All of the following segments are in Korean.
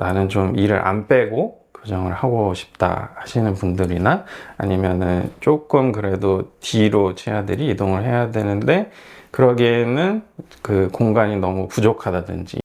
나는 좀 일을 안 빼고 교정을 하고 싶다 하시는 분들이나 아니면은 조금 그래도 뒤로 치아들이 이동을 해야 되는데 그러기에는 그 공간이 너무 부족하다든지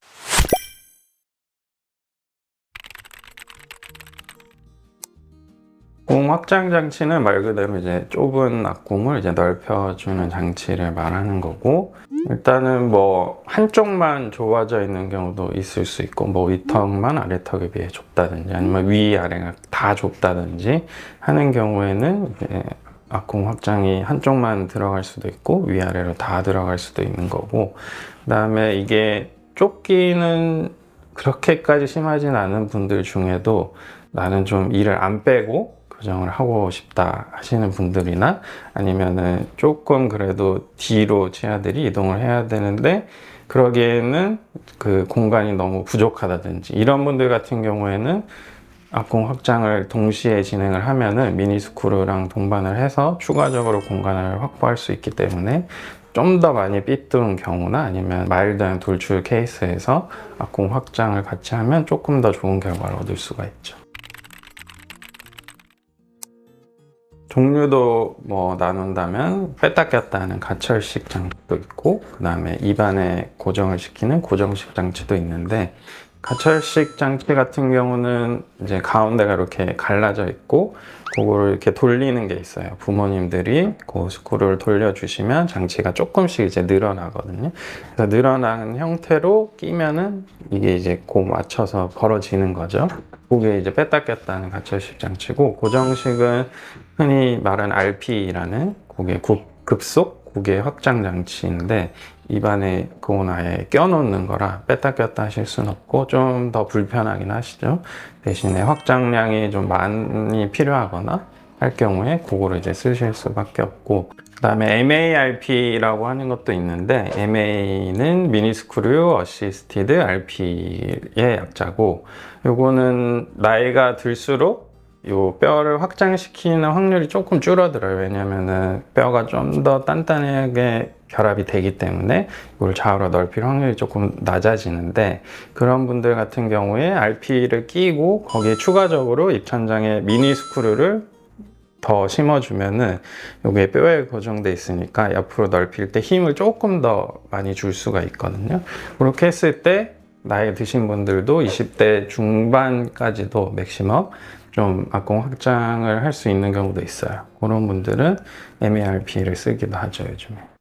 공 확장 장치는 말 그대로 이제 좁은 앞공을 이제 넓혀주는 장치를 말하는 거고 일단은 뭐 한쪽만 좁아져 있는 경우도 있을 수 있고 뭐 위턱만 아래턱에 비해 좁다든지 아니면 위 아래가 다 좁다든지 하는 경우에는 이제 앞공 확장이 한쪽만 들어갈 수도 있고 위아래로 다 들어갈 수도 있는 거고 그 다음에 이게 좁기는 그렇게까지 심하진 않은 분들 중에도 나는 좀 일을 안 빼고 교정을 하고 싶다 하시는 분들이나 아니면은 조금 그래도 뒤로 치아들이 이동을 해야 되는데 그러기에는 그 공간이 너무 부족하다든지 이런 분들 같은 경우에는 앞공 확장을 동시에 진행을 하면은 미니 스크루랑 동반을 해서 추가적으로 공간을 확보할 수 있기 때문에 좀 더 많이 삐뚤은 경우나 아니면 마일드한 돌출 케이스에서 앞공 확장을 같이 하면 조금 더 좋은 결과를 얻을 수가 있죠. 종류도 뭐 나눈다면 뺐다 꼈다 하는 가철식 장치도 있고 그 다음에 입안에 고정을 시키는 고정식 장치도 있는데 가철식 장치 같은 경우는 이제 가운데가 이렇게 갈라져 있고 그거를 이렇게 돌리는 게 있어요. 부모님들이 그 스크루를 돌려주시면 장치가 조금씩 이제 늘어나거든요. 그래서 늘어난 형태로 끼면은 이게 이제 고 맞춰서 벌어지는 거죠. 그게 이제 뺐다 꼈다 하는 가철식 장치고 고정식은 흔히 말하는 RP라는 고개 급속 고개 확장 장치인데 입안에 아예 껴놓는 거라 뺐다 꼈다 하실 수는 없고 좀 더 불편하긴 하시죠. 대신에 확장량이 좀 많이 필요하거나 할 경우에 그거를 이제 쓰실 수밖에 없고 그 다음에 MARP라고 하는 것도 있는데 MA는 미니스크류 어시스티드 RP의 약자고 요거는 나이가 들수록 요 뼈를 확장시키는 확률이 조금 줄어들어요. 왜냐면은 뼈가 좀 더 단단하게 결합이 되기 때문에 이걸 좌우로 넓힐 확률이 조금 낮아지는데 그런 분들 같은 경우에 RP를 끼고 거기에 추가적으로 입천장에 미니 스크류를 더 심어주면은 여기에 뼈에 고정돼 있으니까 옆으로 넓힐 때 힘을 조금 더 많이 줄 수가 있거든요. 그렇게 했을 때 나이 드신 분들도 20대 중반까지도 맥시멈 좀 악공 확장을 할 수 있는 경우도 있어요. 그런 분들은 MARP를 쓰기도 하죠, 요즘에.